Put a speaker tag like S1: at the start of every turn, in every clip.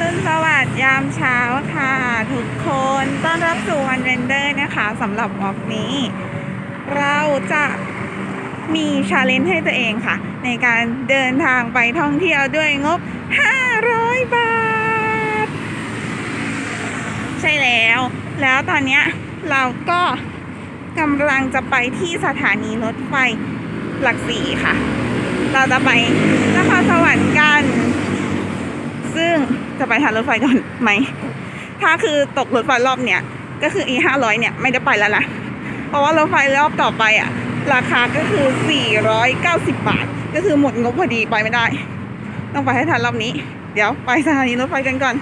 S1: รุณสวัสดิ์ยามเช้าค่ะ ทุกคนต้อนรับสู่วันเรนเดอร์นะคะสำหรับวอกนี้ เราจะมีชาเลนจ์ให้ตัวเองค่ะ ในการเดินทางไปท่องเที่ยวด้วยงบ 500 บาท ใช่แล้ว แล้วตอนนี้เราก็กำลังจะไปที่สถานีรถไฟหลักสี่ค่ะ เราจะไปนครสวรรค์กันซึ่ง จะไปทางรถไฟก่อนไหม ถ้าคือตกรถไฟรอบเนี้ยก็คือ e ห้าร้อยเนี่ยไม่ได้ไปแล้วนะ เพราะว่ารถไฟรอบต่อไปอะ ราคาก็คือ490บาท ก็คือหมดงบพอดีไปไม่ได้ ต้องไปให้ทันรอบนี้ เดี๋ยวไปสถานีรถไฟกันก่อน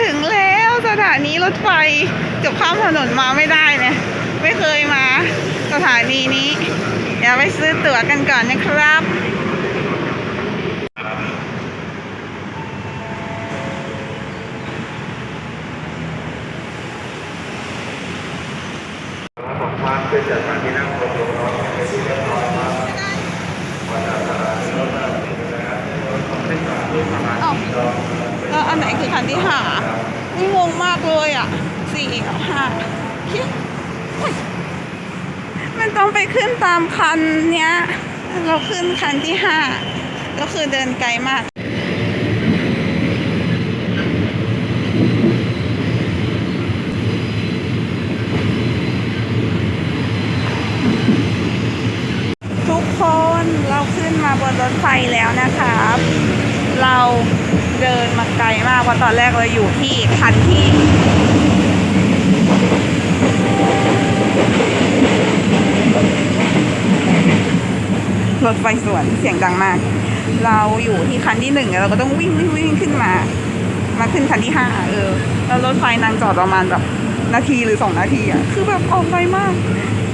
S1: ถึงแล้วสถานีรถไฟเกือบข้ามถนนมาไม่ได้เนี่ยไม่เคยมา สถานีนี้ เดี๋ยวไปซื้อตั๋วกันก่อนนะครับ
S2: ผมความขึ้นจากสถานที่นั่งรถลงรถไปที่เรียบร้อยครับวันจากสถานีรถมาถึงนะครับเส้นทางรูปประมาณ
S1: อ้าว
S2: สี่รอบ
S1: แล้วอันไหนคือคันที่หา นี่งงมากเลยอะสี่กับห้ามันต้องไปขึ้นตามคันเนี้ย เราขึ้นคันที่ห้าก็คือเดินไกลมากทุกคนเราขึ้นมาบนรถไฟแล้วนะครับ เรา เดินมาไกลมากเพราะตอนแรกเราอยู่ที่คันที่รถไฟสวนเสียงดังมาก เราอยู่ที่คันที่หนึ่งเราก็ต้องวิ่งวิ่งวิ่งขึ้นมา มาขึ้นคันที่ห้าเออ แล้วรถไฟนางจอดประมาณแบบนาทีหรือสองนาทีอะ คือแบบออกไปมาก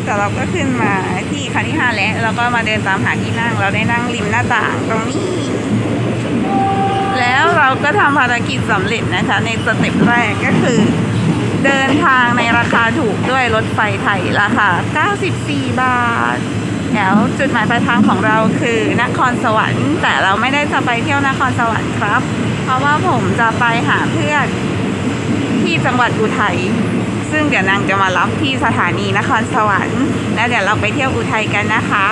S1: แต่เราก็ขึ้นมาที่คันที่ห้าแล้วแล้วก็มาเดินตามหาที่นั่ง เราได้นั่งริมหน้าต่างตรงนี้ แล้วเราก็ทำภารกิจสำเร็จนะคะ ในสเต็ปแรกก็คือ เดินทางในราคาถูกด้วยรถไฟไทยราคา 94 บาทแล้วจุดหมายปลายทางของเราคือนครสวรรค์ แต่เราไม่ได้จะไปเที่ยวนครสวรรค์ครับ เพราะว่าผมจะไปหาเพื่อนที่จังหวัดอุทัยซึ่งเดี๋ยวนางจะมารับที่สถานีนครสวรรค์แล้วเดี๋ยวเราไปเที่ยวอุทัยกันนะคะ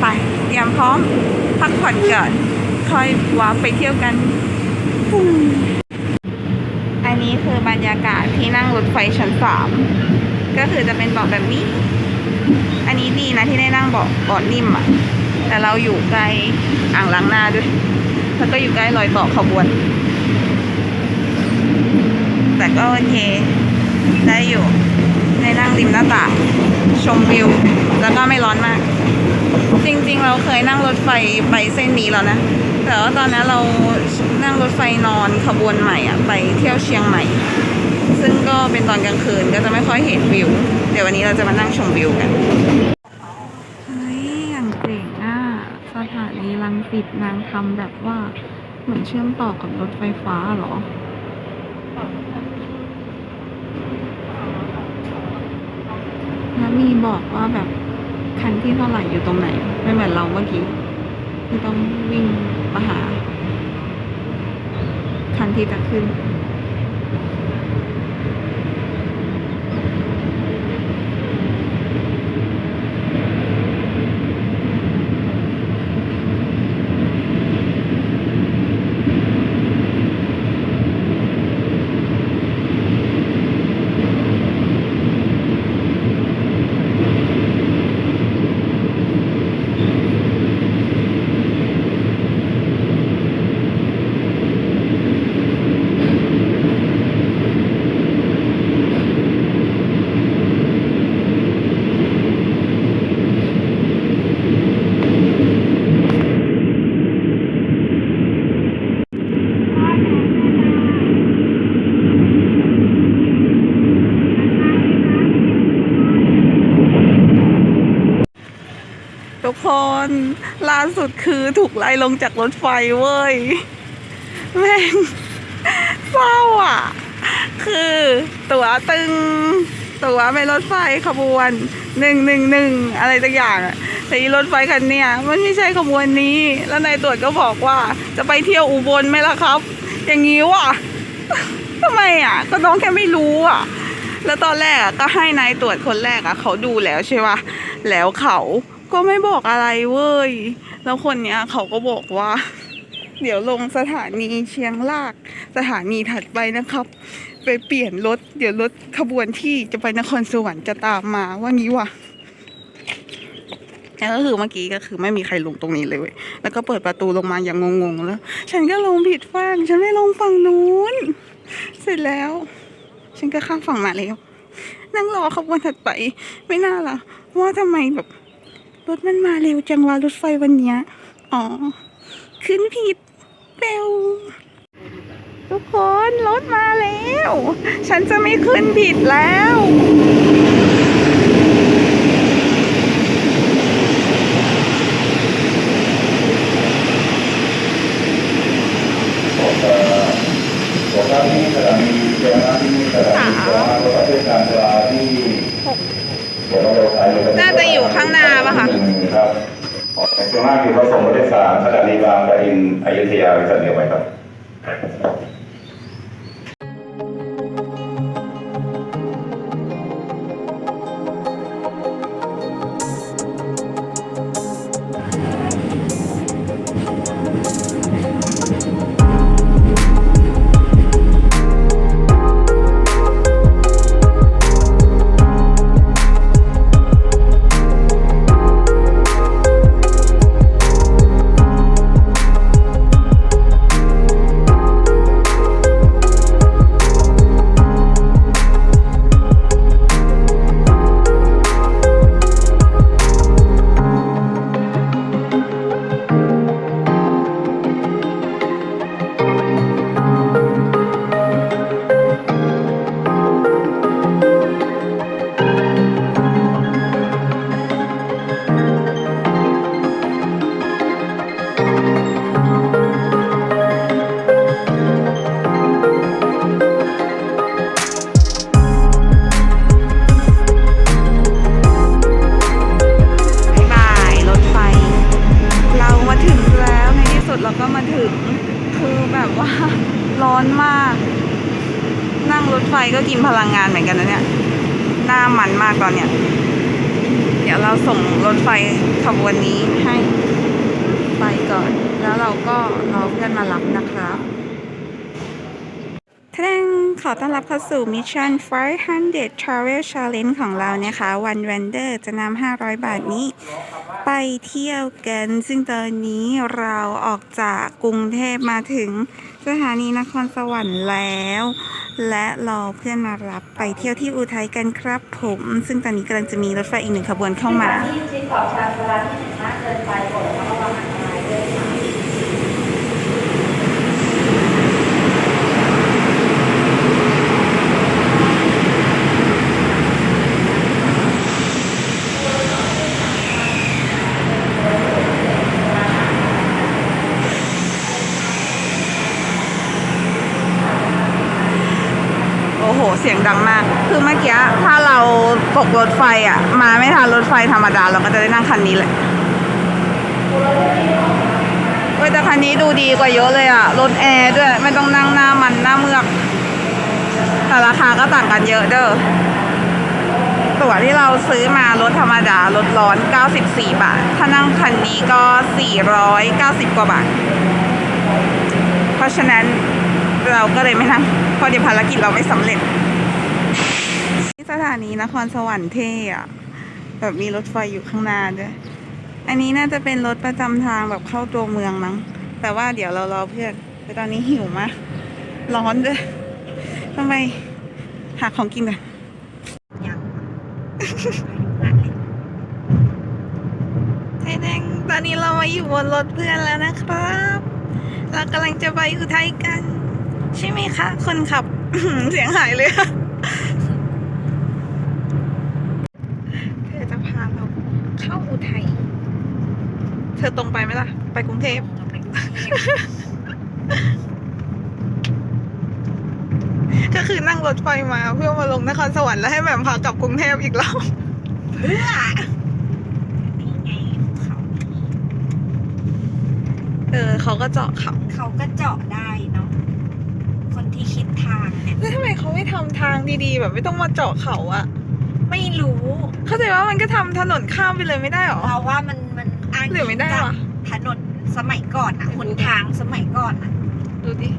S1: ไปเตรียมพร้อมพักผ่อนก่อน ค่อยวาร์ไปเที่ยวกัน อันนี้คือบรรยากาศที่นั่งรถไฟชั้นสามก็คือจะเป็นเบาะแบบนี้ อันนี้ดีนะที่ได้นั่งเบาะเบาะนิ่มอะ แต่เราอยู่ใกล้อ่างล้างหน้าด้วย แล้วก็อยู่ใกล้รอยต่อขบวน แต่ก็โอเค ได้อยู่ได้นั่งริมหน้าต่างชมวิว แล้วก็ไม่ร้อนมาก จริงๆ เราเคยนั่งรถไฟไปเส้นนี้แล้วนะ แต่ว่าตอนนั้นเรานั่งรถไฟนอนขบวนใหม่อะไปเที่ยวเชียงใหม่ ซึ่งก็เป็นตอนกลางคืนก็จะไม่ค่อยเห็นวิว เดี๋ยววันนี้เราจะมานั่งชมวิวกันเฮ้ยอย่างเจ๋งอะสถานีรังสิตนางทำแบบว่าเหมือนเชื่อมต่อกับรถไฟฟ้าเหรอแล้วมีบอกว่าแบบ คันที่เท่าไหร่อยู่ตรงไหน ไม่เหมือนเราเมื่อกี้ที่ต้องวิ่งมาหา คันที่จะขึ้น คนล่าสุดคือถูกไล่ลงจากรถไฟเว้ยแม่งเศร้าอะ คือตั๋วตึง ตั๋วเป็นรถไฟขบวนหนึ่งหนึ่งหนึ่งอะไรสักอย่างอะแต่อีรถไฟคันเนี้ยมันไม่ใช่ขบวนนี้ แล้วนายตรวจก็บอกว่า จะไปเที่ยวอุบลไหมล่ะครับ อย่างนี้ว่ะทำไมอะ ก็น้องแค่ไม่รู้อะ แล้วตอนแรกก็ให้นายตรวจคนแรกอะ เขาดูแล้วใช่ปะแล้วเขา ก็ไม่บอกอะไรเว้ย แล้วคนเนี้ยเขาก็บอกว่า เดี๋ยวลงสถานีเชียงราก สถานีถัดไปนะครับ ไปเปลี่ยนรถ เดี๋ยวรถขบวนที่จะไปนครสวรรค์จะตามมาว่างี้ว่ะแล้วก็คือเมื่อกี้ก็คือไม่มีใครลงตรงนี้เลยเว้ย แล้วก็เปิดประตูลงมาอย่างงงๆแล้ว ฉันก็ลงผิดฝั่ง ฉันไม่ลงฝั่งนู้น เสร็จแล้ว ฉันก็ข้ามฝั่งมาแล้ว นั่งรอขบวนถัดไป ไม่น่าล่ะ ว่าทำไมแบบ รถมันมาเร็วจังวะรถไฟวันเนี้ย อ๋อ ขึ้นผิดเร็วทุกคนรถมาแล้ว ฉันจะไม่ขึ้นผิดแล้ว
S2: หัวหน้าที่สาวหการจราที่หัวหน้ารถไฟ
S1: น่าจะอยู่ข้างหน้า
S2: ในช่วงหน้าคือเขาส่งผู้โดยสารสถานีบางปะอินอยุธยาบริษัทเดียวไหมครับ
S1: ไปก่อนแล้วเราก็รอเพื่อนมารับนะครับท่านขอต้อนรับเข้าสู่มิชชั่น500 Travel Challenge ของเรานะคะ วัน w วนเดอร์จะนำ500 บาทนี้ ไปเที่ยวกัน ซึ่งตอนนี้เราออกจากกรุงเทพมาถึงสถานีนครสวรรค์แล้ว และรอเพื่อนมารับไปเที่ยวที่อุทัยกันครับผม ซึ่งตอนนี้กำลังจะมีรถไฟอีกหนึ่งขบวนเข้ามา
S3: ที่ขอบชานชาลาที่ถึงมากเกินไปโปรดระมัดระวังอันตรายด้วยค่ะ
S1: โอ้โห เสียงดังมาก คือเมื่อกี้ถ้าเราตกรถไฟอะ มาไม่ทันรถไฟธรรมดา เราก็จะได้นั่งคันนี้แหละเว้ยแต่คันนี้ดูดีกว่าเยอะเลยอะ รถแอร์ด้วย ไม่ต้องนั่งหน้ามันหน้าเมือก แต่ราคาก็ต่างกันเยอะเด้อ ตั๋วที่เราซื้อมารถธรรมดารถร้อน 94 บาท ถ้านั่งคันนี้ก็ 490 กว่าบาท เพราะฉะนั้นเราก็เลยไม่นั่งเพราะเดี๋ยวภารกิจเราไม่สำเร็จ ที่สถานีนครสวรรค์เท่อะแบบมีรถไฟอยู่ข้างหน้าด้วย อันนี้น่าจะเป็นรถประจำทางแบบเข้าตัวเมืองมั้ง แต่ว่าเดี๋ยวเรารอเพื่อนแต่ตอนนี้หิวมาก ร้อนด้วยทำไมหาของกินกันยังไทยแดงตอนนี้เรามาอยู่บนรถเพื่อนแล้วนะครับ เรากำลังจะไปอุทัยกัน ใช่ไหมคะ คนขับ เสียงหายเลย เข้าอุทัยเธอตรงไปไหมล่ะไปกรุงเทพก็คือนั่งรถไฟมาเพื่อมาลงนครสวรรค์แล้วให้แหม่มพากลับกรุงเทพอีกรอบเพื่อเขออเขาก็เจาะเขา
S3: เขาก็เจาะได้เนาะคนที่คิดทางเนี่ย
S1: แล้วทำไมเขาไม่ทำทางดีๆ แบบไม่ต้องมาเจาะเขาอะ
S3: รู้
S1: เข้าใจว่ามันก็ทำถนนข้ามไปเลยไม่ได้หรอ
S3: เราว่ามันมันอ้าง
S1: หรือไม่ได้
S3: กับ
S1: วะ
S3: ถนนสมัยก่อนอะหนทางสมัยก่อนอะ
S1: ดูดิ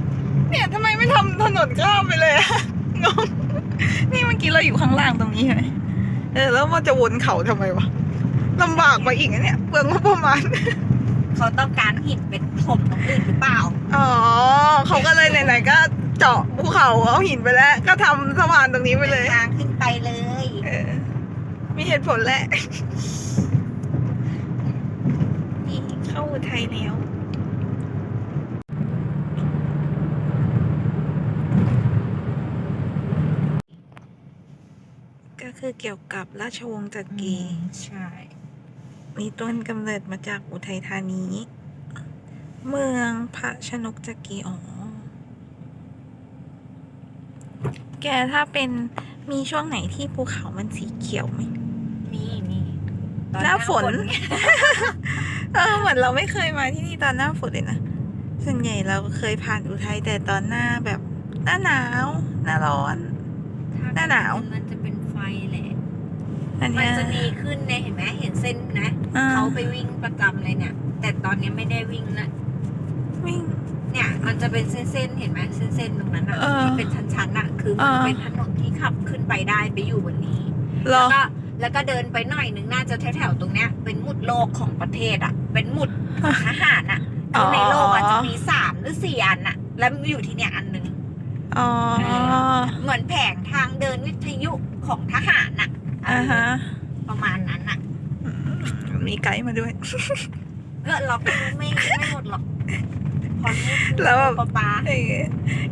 S1: เนี่ยทำไมไม่ทำถนนข้ามไปเลยอะงง นี่เมื่อกี้เราอยู่ข้างล่างตรงนี้ใช่ไหมเออแล้วมันจะวนเขาทำไมวะลำบากไปอีกนะเนี่ย เปลืองงบประมาณ
S3: เขาต้องการหินเป็นถมตรงอื่นหรือเปล่า
S1: อ๋อเขาก็เลยไหนๆก็เจาะภูเขาเอาหินไปแล้ว ก็ทำสะพานตรงนี้ไปเลย
S3: ทางขึ้นไปเลย
S1: เออ มีเหตุผลแหละ นี่เข้าอุทัยแล้วก็คือเกี่ยวกับราชวงศ์จักรี
S3: ใช่
S1: มีต้นกำเนิดมาจากอุทัยธานี เมืองพระชนกจักรีอ๋อ แกถ้าเป็นมีช่วงไหนที่ภูเขามันสีเขียวไหม
S3: มีมี ตอ
S1: หน้าฝน
S3: ไง
S1: เออเหมือนเราไม่เคยมาที่นี่ตอนหน้าฝนเลยนะ ส่วนใหญ่เราเคยผ่านอุทัยแต่ตอนหน้าแบบหน้าหนาว หน้าร้อนหน้าหนาว
S3: มันจะเป็นไฟแหละ
S1: อัน
S3: มัน
S1: เนี้ย
S3: จะมีขึ้นเนี่ยเห็นไหมเห็นเส้นนะ
S1: อ่า
S3: เขาไปวิ่งประจำเลยเนี่ย แต่ตอนนี้ไม่ได้วิ่งละ
S1: วิ่ง
S3: เนี่ย มันจะเป็นเส้นๆเห็นไหมเส้นๆตรงนั้นอะ
S1: เออ
S3: ที่เป็นชั้นๆอะคือมัน
S1: เออ
S3: เป็นถนนที่ขับขึ้นไปได้ไปอยู่บนนี้
S1: เหรอ
S3: แล้วก็ แล้วก็เดินไปหน่อยหนึ่งน่าจะแถวๆตรงเนี้ย เป็นหมุดโลกของประเทศอะเป็นหมุดของทหารอะคือในโลกอะจะมีสามหรือสี่อันอะแล้วอยู่ที่เนี่ยอันหนึ่ง
S1: อ๋อ
S3: เหมือนแผงทางเดินวิทยุของทหารอะ
S1: อ่าฮะ
S3: ประมาณนั้นอะ
S1: มีไกด์มาด้วย
S3: ก็เราก็ไม่ไม่หมดหรอกพอพูด
S1: แล้วแบบ
S3: ปะปา
S1: เออ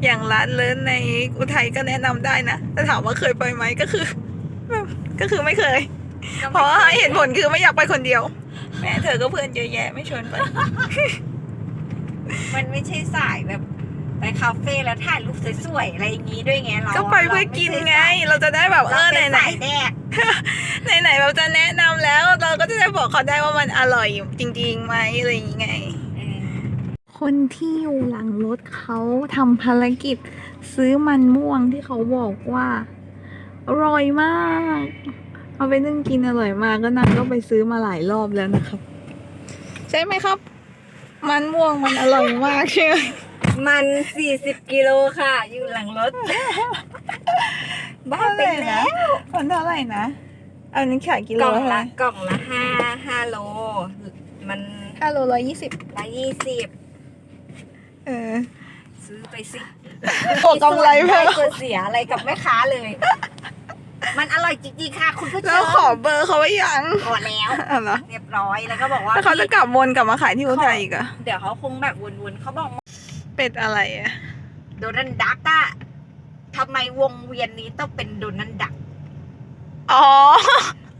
S1: อย่างร้านเลิศในอุทัยก็แนะนำได้นะแต่ถามว่าเคยไปไหมก็คือแบบ ก็คือไม่เคย เพราะว่าเหตุผลคือไม่อยากไปคนเดียว แม่เธอก็เพื่อนเยอะแยะไม่ชวนไป
S3: มันไม่ใช่สายแบบไปคาเฟ่แล้วถ่ายรูปสวยๆอะไรอย่างงี้ด้วยไงเรา
S1: ก็ไปเพื่อกินไง เราจะได้แบบเอ
S3: เรา
S1: อไหน
S3: เป็น
S1: ไหน
S3: สายแดก
S1: ไหนไหนๆเราจะแนะนำแล้ว เราก็จะได้บอกเขาได้ว่ามันอร่อยจริงๆไหมอะไรอย่างงี้ไง
S3: เออ
S1: คนที่อยู่หลังรถเขาทำภารกิจซื้อมันม่วงที่เขาบอกว่า อร่อยมาก เอาไปนึ่งกินอร่อยมากก็นางก็ไปซื้อมาหลายรอบแล้วนะครับ ใช่ไหมครับ มันม่วงมันอร่อยมากใช่ไหม
S3: มันสี่สิบกิโลค่ะ อยู่หลังรถ บ้าไปแล้ว
S1: มันเท่าไหร่นะเอานี้ขายกิโล
S3: กล่อง
S1: เท่าไห
S3: ละ
S1: ร่
S3: กล่องละห้าห้าโล มัน
S1: ห้าโลร้อยยี่สิบ
S3: ละยี่สิบ
S1: เออ
S3: ซื้อไปสิ
S1: โอ้กำไรเพิ่ม
S3: ม่ควรเสียอะไรกับแม่ค้าเลย มันอร่อยจริงๆค่ะ คุณผู้ช
S1: แล้ว
S3: ม
S1: ขอเบอร์เขาไว้ยัง
S3: ขอแล้ว
S1: อ๋อเหรอ
S3: เรียบร้อยแล้วก็บอกว่า
S1: แล้วเขาจะกลับวนกลับมาขายที่อุทัยอีกเหรอะ
S3: เดี๋ยวเขาคงแบบวนๆเขาบอก
S1: เป็ดอะไรอะ
S3: โดนันดักอะทำไมวงเวียนนี้ต้องเป็นโดนันดัก
S1: อ๋อ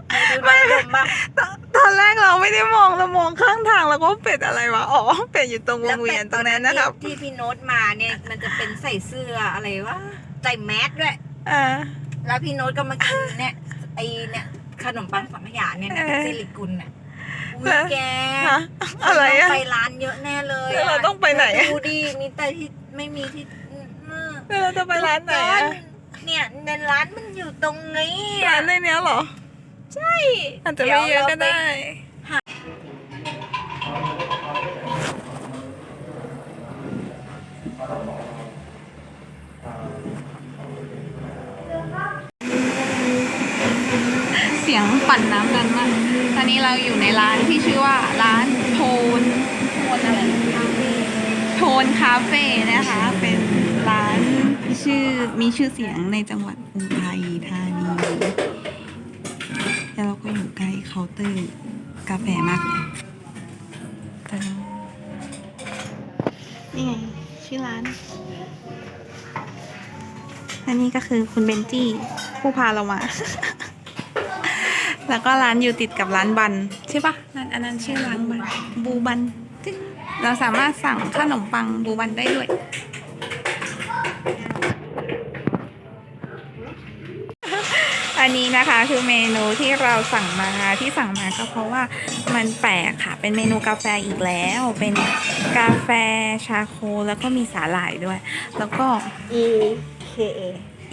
S3: ไม่ดูน้ำลมบ้าง
S1: ตตอนแรกเราไม่ได้มองเรามองข้างทางแล้วก็เป็ดอะไรวะ อ๋อ เป็ดอยู่ตรงวงเวียนตรงนั้นนะครับ
S3: ที่พี่โน้ตมาเนี่ย มันจะเป็นใส่เสื้ออะไรวะใส่แมสด้วย
S1: อ่า
S3: แล้วพี่โน้ตก็มากินเนี่ยไอเนี่ยขนมปังสังขยาเนี่ยนะ
S1: เออ
S3: ซิลิกุลน่ะอุ้
S1: แล้
S3: ยวแก
S1: ฮะอะไร
S3: เรา
S1: อะ
S3: ไปร้านเยอะแน่เลย
S1: แล้วเราต้องไปไหนอะ
S3: ดูดิมีแต่ที่ไม่มีที่อืม
S1: แล้วเราจะไปร้านไหนอะ
S3: เนี่ยในร้านมันอยู่ตรงนี้อะ
S1: ร้านในเนี้ยเหรอ
S3: ใช่
S1: อาจจะไม่เยอะก็ได้ เสี ยงปั่นน้ำกันมากตอนนี้เราอยู่ในร้านที่ชื่อว่าร้านโทนโทนอะไรโทนคาเฟ่นะคะ เป็นร้านชื่อมีชื่อเสียงในจังหวัดอุทัยธานีแล้วเราก็อยู่ใกล้เคาน์เตอร์กาแฟมากเลยตนี่ไงชื่อร้านและนี่ก็คือคุณเบนจี้ผู้พาเรามา แล้วก็ร้านอยู่ติดกับร้านบัน ใช่ปะร้านอันนั้นชื่อร้านบันบูบันจึ๊งเราสามารถสั่งขนมปังบูบันได้ด้วย อันนนี้นะคะคือเมนูที่เราสั่งมาที่สั่งมาก็เพราะว่ามันแปลกค่ะ เป็นเมนูกาแฟอีกแล้ว เป็นกาแฟชาโคแล้วก็มีสาหร่ายด้วย แล้วก็
S3: E K A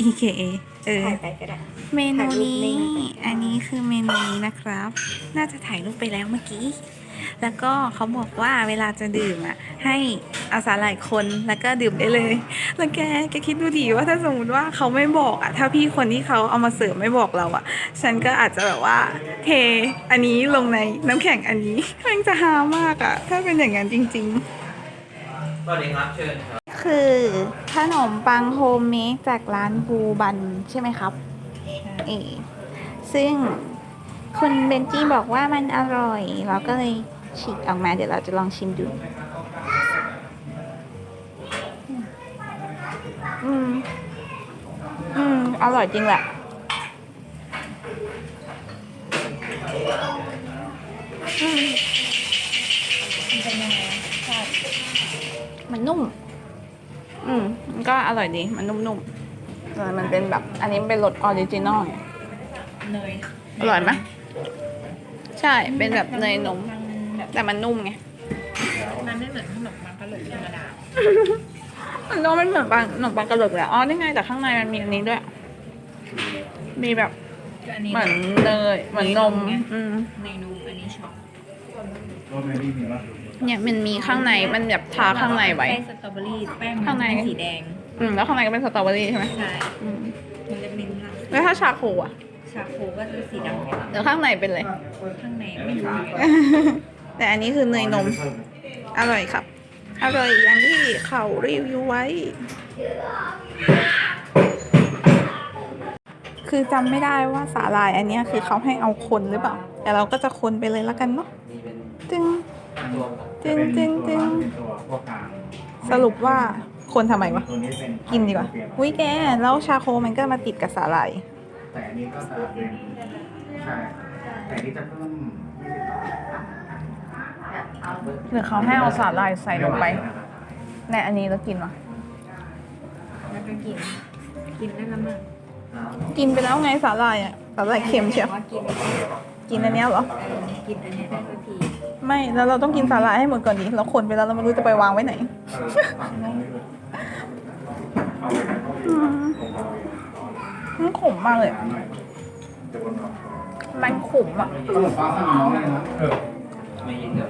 S1: EKA เออ
S3: ถ่ายไปก็ได้
S1: เมนูนี้
S3: ถ่ายรูปนิ่ง
S1: อันนี้คือเมนูนี้นะครับ น่าจะถ่ายรูปไปแล้วเมื่อกี้ แล้วก็เขาบอกว่าเวลาจะดื่มอะ ให้เอาสาหร่ายคนแล้วก็ดื่มได้เลย แล้วแกแกคิดดูดีว่าถ้าสมมติว่าเขาไม่บอกอะ ถ้าพี่คนที่เขาเอามาเสิร์ฟไม่บอกเราอะ ฉันก็อาจจะแบบว่าเทอันนี้ลงในน้ำแข็งอันนี้มันจะฮามากอะ ถ้าเป็นอย่างนั้นจริง ๆ
S4: สวัสดีครับเชิญครับ
S1: คือขนมปังโฮมเมดจากร้านบูบันใช่ไหมครับเออซึ่งคุณเบนจี้บอกว่ามันอร่อย เราก็เลยฉีกออกมาเดี๋ยวเราจะลองชิมดู อืม อืม อร่อยจริงแหละ อืม มันนุ่ม อืมมันก็อร่อยดี มันนุ่มๆแต่มันเป็นแบบ อันนี้เป็นรสออริจินอล
S3: เนย
S1: อร่อยไหมใช่ เป็นแบบเนยนม
S3: มันแบบ
S1: แต่มันนุ่มไง
S3: มันไม่เหมือนขนมปังกะหรี่ธรรมดา
S1: มันนุ่มมันเหมือนปังขนมปังกระเหลือกเลยอะอ๋อนี่ไงแต่ข้างในมันมีอันนี้ด้วย มีแบบ
S3: อันนี้
S1: เหมือนเนยเหมือนนม อืม
S3: เมนูอันนี้ช็อก
S1: เนี่ยมันมีข้างในมันแบบทาข้างในไว้
S3: แป้งสตรอเบอรี่แป้ง
S1: ข้างใน
S3: สีแดง
S1: อืมแล้วข้างในก็เป็นสตรอเบอรี่ใช่ไหม
S3: ใช่
S1: อืม
S3: มันจะเป็นทาง
S1: แล้วถ้าชาโคอะ
S3: ชาโคก็จะสีดำ
S1: แล้วข้างในเป็นเลย
S3: ข้างในไม่รู้เหมือนกัน
S1: แต่อันนี้คือเนยนม อร่อยครับ อร่อยอย่างที่เขารีวิวไว้ คือจำไม่ได้ว่าสาหร่ายอันเนี้ยคือเขาให้เอาคนหรือเปล่า แต่เราก็จะคนไปเลยแล้วกันเนาะ
S4: นี่เป็น
S1: จึง
S4: รวมครับ
S1: จึงจึงจึง
S2: ตัวพวกกลาง
S1: สรุปว่าคนทำไมวะ
S2: ตัวนี้เป็น
S1: กินดีกว่าอุ้ยแก แล้วชาโคมันก็มาติดกับสาหร่าย
S2: แต่อันนี้ก็จะเป็นใช่แต่อันนี้จะเพิ่ม20
S1: หรือเขาให้เอาสาหร่ายใส่ลงไป ในอันนี้แล้วกินวะ
S3: แล้วก็กิน กินได้ละมั้ง
S1: กินไปแล้วไงสาหร่ายอะสาหร่ายเค็มเชียว
S3: ว่ากิน
S1: กินอันเนี้ยเหรอ
S3: เออกินอันเนี้ยได้สักที
S1: ไม่แล้วเราต้องกินสาหร่ายให้หมดก่อนดิเราคนไปแล้วเราไม่รู้จะไปวางไว้ไหนอืมมันขมมากเลยอะมันขมอะ
S4: ไม่ยินเดี๋ยว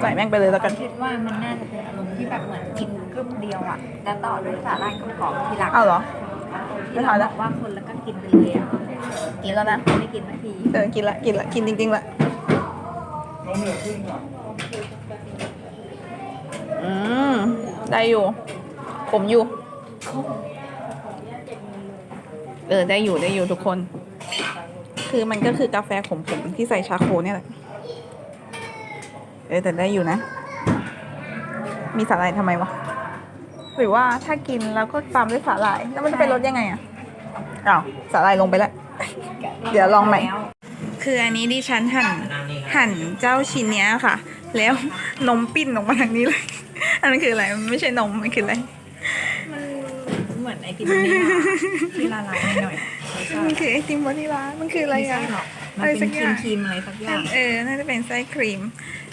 S1: ใส่แม่งไปเลยแล้วกัน
S3: คิดว่ามันน่าจะเป็นอารมณ์ที่แบบเหมือนกินกึ๊บเดียวอะแล้วต่อด้วยสาหร่ายกรอบๆทีหลัง
S1: เอาเหรอ
S3: ที่เราบอกว่าคนแล้วก็กินไปเลยอะ
S1: กินแล้วนะ
S3: ไม่กินสักที
S1: เออกินละกินละกินจริงๆละอืมได้อยู่ขมอยู่ เออได้อยู่ได้อยู่ทุกคน คือมันก็คือกาแฟขมๆที่ใส่ชาโคเนี่ยแหละ เออแต่ได้อยู่นะ มีสาหร่ายทำไมวะ หรือว่าถ้ากินแล้วก็ตามด้วยสาหร่าย แล้วมันจะเป็นรสยังไงอะอ้าวสาหร่ายลงไปแล้ว เดี๋ยวลองใหม่ คืออันนี้ดิฉันหั่น
S4: นั่งนี่ครับ
S1: หั่นเจ้าชิ้นเนี้ยค่ะ แล้วนมปิ้นออกมาทางนี้เลย อันนั้นคืออะไรมันไม่ใช่นมมันคืออะไร
S3: มันเหมือนไอติมวานิลลาที่ละลายหน่อยๆรสชา
S1: มัน
S3: ติ
S1: คือไอติมวานิลามันคืออะไร
S3: ไม่
S1: อะ
S3: ใช่หรอกมัน
S1: อะไรสั
S3: เป็น
S1: ก
S3: ค
S1: อ
S3: รี
S1: ย่ามง
S3: ครีมอะไรสักอย่าง
S1: เออน่าจะเป็นไส้ครีม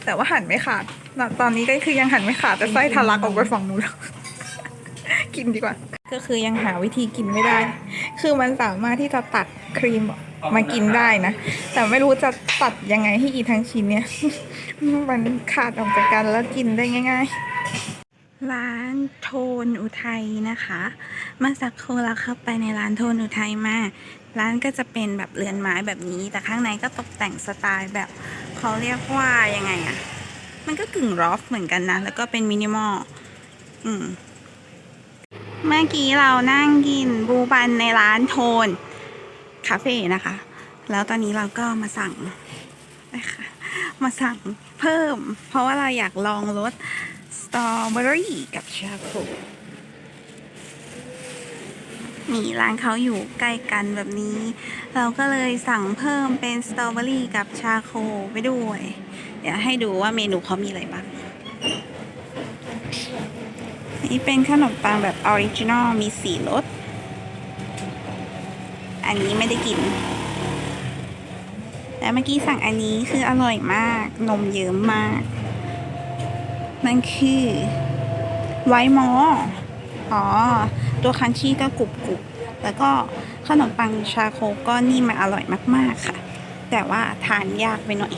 S1: แต่ว่าหั่นไม่ขาดณตอนนี้ก็คือยังหั่นไม่ขาดแต่ไส้ทะลักออกไปฝั่งนู้นแล้ว กินดีกว่า ก็คือยังหาวิธีกินไม่ได้ คือมันสามารถที่จะตัดครีมมากินได้นะ แต่ไม่รู้จะตัดยังไงให้อีทั้งชิ้นเนี่ย มันขาดออกจากกันแล้วกินได้ง่าย ๆ ร้านโทนอุทัยนะคะเมื่อสักครู่เราเข้าไปในร้านโทนอุทัยมาร้านก็จะเป็นแบบเรือนไม้แบบนี้ แต่ข้างในก็ตกแต่งสไตล์แบบเขาเรียกว่ายังไงอะมันก็กึ่งรอฟเหมือนกันนะ แล้วก็เป็นมินิมอล อืม เมื่อกี้เรานั่งกินบูบันในร้านโทนคาเฟ่นะคะ แล้วตอนนี้เราก็มาสั่งนะคะมาสั่งเพิ่ม เพราะว่าเราอยากลองรสสตรอเบอรี่กับชาโคนี่ร้านเขาอยู่ใกล้กันแบบนี้ เราก็เลยสั่งเพิ่มเป็นสตรอเบอรี่กับชาโคไปด้วย เดี๋ยวให้ดูว่าเมนูเขามีอะไรบ้าง นี่เป็นขนมปังแบบออริจินอลมีสีรส อันนี้ไม่ได้กิน แต่เมื่อกี้สั่งอันนี้คืออร่อยมาก นมเยิ้มมาก มันคือไวมอ อ๋อ ตัวคันชี่ก็กรุบกรุบแล้วก็ขนมปังชาโคก็นิ่มมันอร่อยมากๆค่ะ แต่ว่าทานยากไปหน่อย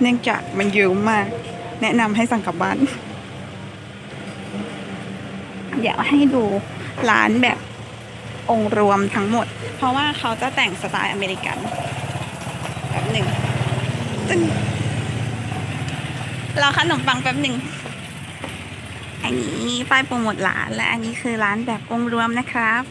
S1: เนื่องจากมันเยอะมาก แนะนำให้สั่งกลับบ้าน เดี๋ยวให้ดูร้านแบบองค์รวมทั้งหมด เพราะว่าเขาจะแต่งสไตล์อเมริกันแบบหนึ่งตึ้งรอขนมปังแป๊บหนึ่งอันนี้ป้ายโปรโมทร้านและอันนี้คือร้านแบบองค์รวมนะครับ